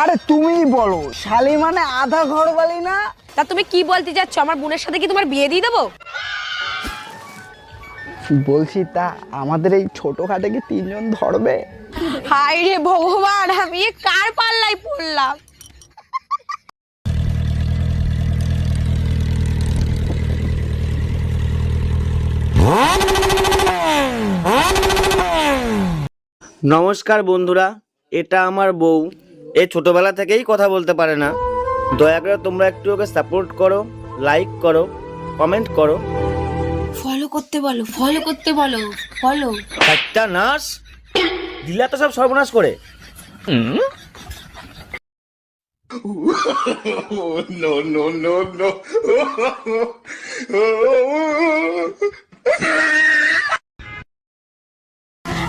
আরে তুমি বলো শালি মানে আধা ঘর বালি না? তা তুমি কি বলতে যাচ্ছ? আমার বোনের সাথে কি তোমার বিয়ে দিয়ে দেবো? বলছি তা আমাদের এই ছোটখাটে কি তিনজন ধরবে? হাই রে ভগবান আমি এ কার পাল্লাই পড়লাম? নমস্কার বন্ধুরা এটা আমার বউ। এ ছোটবেলা থেকেই কথা বলতে পারে না। দয়া করে তোমরা একটু ওকে সাপোর্ট করো লাইক করো কমেন্ট করো। ফলো করতে বলো ফলো করতে বলো ফলো একটা নাশ দিলা তো সব সর্বনাশ করে।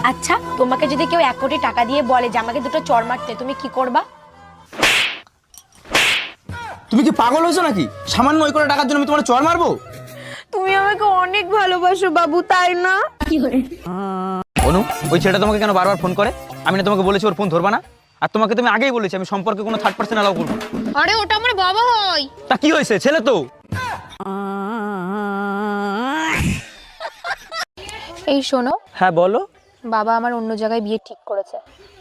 আচ্ছা তোমাকে যদি কেউ এক কোটি টাকা দিয়ে বলে যে আমাকে দুটো চর মারতে তুমি কি করবা? তুমি কি পাগল হয়েছো নাকি? সামান্য ওই করে টাকার জন্য আমি তোমার চর মারবো? তুমি আমাকে অনেক ভালোবাসো বাবু তাই না? অনু ওই ছেলেটা তোমাকে কেন বারবার ফোন করে? আমি না তোমাকে বলেছি ওর ফোন ধরবা না। আর তোমাকে তুমি আগেই বলেছি আমি সম্পর্কে কোনো থার্ড পার্সেন্ট অ্যালাউ করব আরে ওটা আমার বাবা হয়। তা কি হয়েছে? ছেলে তো। এই শোনো হ্যাঁ বলো। বাবা আমার অন্য জায়গায় বিয়ে ঠিক করেছে।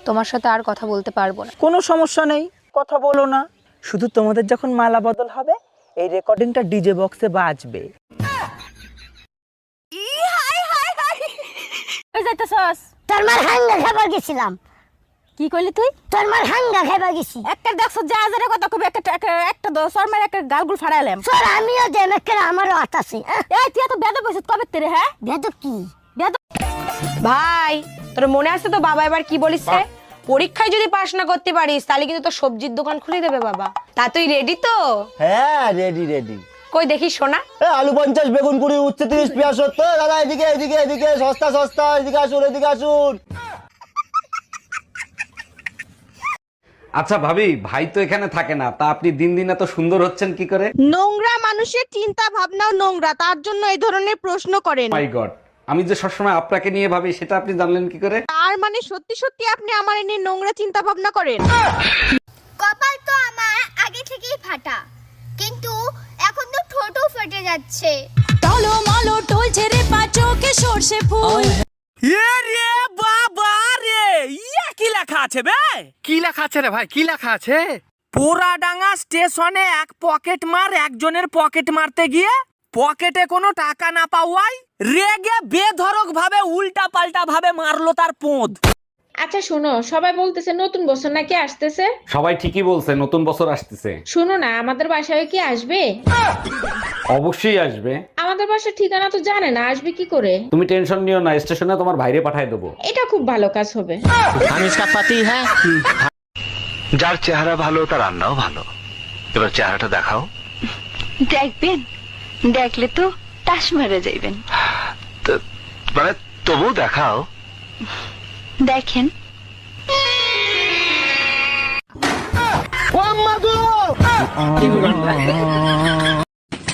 তোমার সাথে আর কথা বলতে পারব না। কোনো সমস্যা নেই কথা বলো না। শুধু তোমাদের যখন মালা বদল হবে এই রেকর্ডিংটা ডিজে বক্সে বাজবে। তোর মার হাঙ্গা খাবার গেছিলাম। কি কইলি তুই? তোর মার হাঙ্গা খাবার গেছি। একটা দেখছ যা হাজারের কথা কবি একটা একটা দশ আর একটা গালগুল ফাড়াইলাম। তোর আমিও দেন একটা আমারও হাত আছে এই তুই এত বেদ বসে কবে তেরে হ্যাঁ? বেদ কি? ভাই তোর মনে আছে তো বাবা এবার কি বলিছে পরীক্ষায় যদি পাশ না করতে পারিস তাহলে কিন্তু তোর সবজির দোকান খুলে দেবে বাবা। তা তুই রেডি তো? হ্যাঁ রেডি রেডি কই দেখি সোনা। আলু পঞ্চাশ বেগুন কুড়ি উচ্ছে তিরিশ পেঁয়াজ সত্তর। দাদা এদিকে এদিকে এদিকে সস্তা সস্তা এদিকে আসুন এদিকে আসুন। আচ্ছা ভাবি ভাই তো এখানে থাকে না তা আপনি দিন দিন এত সুন্দর হচ্ছেন কি করে? নোংরা মানুষের চিন্তা ভাবনাও নোংরা তার জন্য এই ধরনের প্রশ্ন করেন। মাই গড আমি যে সবসময় আপনাকে নিয়ে ভাবি সেটা আপনি জানলেন কি করে? তার মানে সত্যি সত্যি আপনি আমার নিয়ে নোংরা চিন্তা ভাবনা করেন? কপাল তো আমার আগে থেকেই ফাটা কিন্তু এখন তো ঠোঁটও ফেটে যাচ্ছে। টলো মলো টলছে রে পাচোকে সর্ষে ফুল। রে বাবা রে ইয়া কি লেখা আছে বে? কি লেখা আছে রে ভাই কি লেখা আছে? পোড়াডাঙ্গা স্টেশনে এক পকেট মার একজনের পকেট মারতে গিয়ে পকেটে কোনো টাকা না পাওয়ায় রেগে বেধরক ভাবে উল্টা পাল্টা ভাবে মারলো তার পোঁদ। আচ্ছা শোনো সবাই বলতেছে নতুন বছর নাকি আসতেছে? সবাই ঠিকই বলছে নতুন বছর আসতেছে। শোনো না আমাদের বাসায় কি আসবে? অবশ্যই আসবে। আমাদের বাসার ঠিকানা তো জানে না আসবে কি করে? তুমি টেনশন নিও না স্টেশনে তোমার বাইরে পাঠায় দেবো। এটা খুব ভালো কাজ হবে। আমি পাতি হ্যাঁ যার চেহারা ভালো তার রান্নাও ভালো। এবার চেহারাটা দেখাও। দেখবেন দেখলে তো তাস মারা যাইবেন। তো- মানে তবু দেখাও। দেখেন।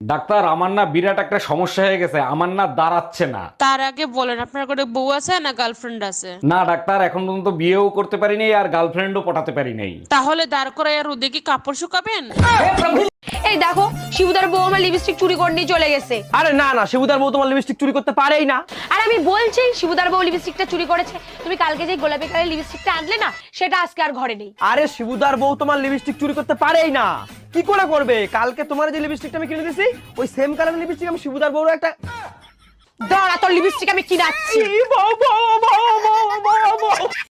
ডাক্তার আমার না বিরাট একটা সমস্যা হয়ে গেছে আমার না দাঁড়াচ্ছে না। তার আগে বলেন আপনার করে বউ আছে না গার্লফ্রেন্ড আছে? না ডাক্তার এখন পর্যন্ত বিয়েও করতে পারিনি নাই আর গার্লফ্রেন্ডও পটাতে পারি নাই। তাহলে দাঁড় করে আর ওদিকে কি কাপড় শুকাবেন? এই দেখো শিবুদার বউ আমার লিপস্টিক চুরি করে নিয়ে চলে গেছে। আরে না না শিবুদার বউ তোমার লিপস্টিক চুরি করতে পারেই না। আর আমি বলছি শিবুদার বউ লিপস্টিকটা চুরি করেছে। তুমি কালকে যে গোলাপি কালার লিপস্টিকটা আনলে না সেটা আজকে আর ঘরে নেই। আরে শিবুদার বউ তোমার লিপস্টিক চুরি করতে পারেই না। কি করে করবে? কালকে তোমার যে লিপস্টিকটা আমি কিনে দিছি ওই সেম কালারের লিপস্টিক আমি শিবুদার বউর একটা দাঁড়া তোর লিপস্টিক আমি কিনাচ্ছি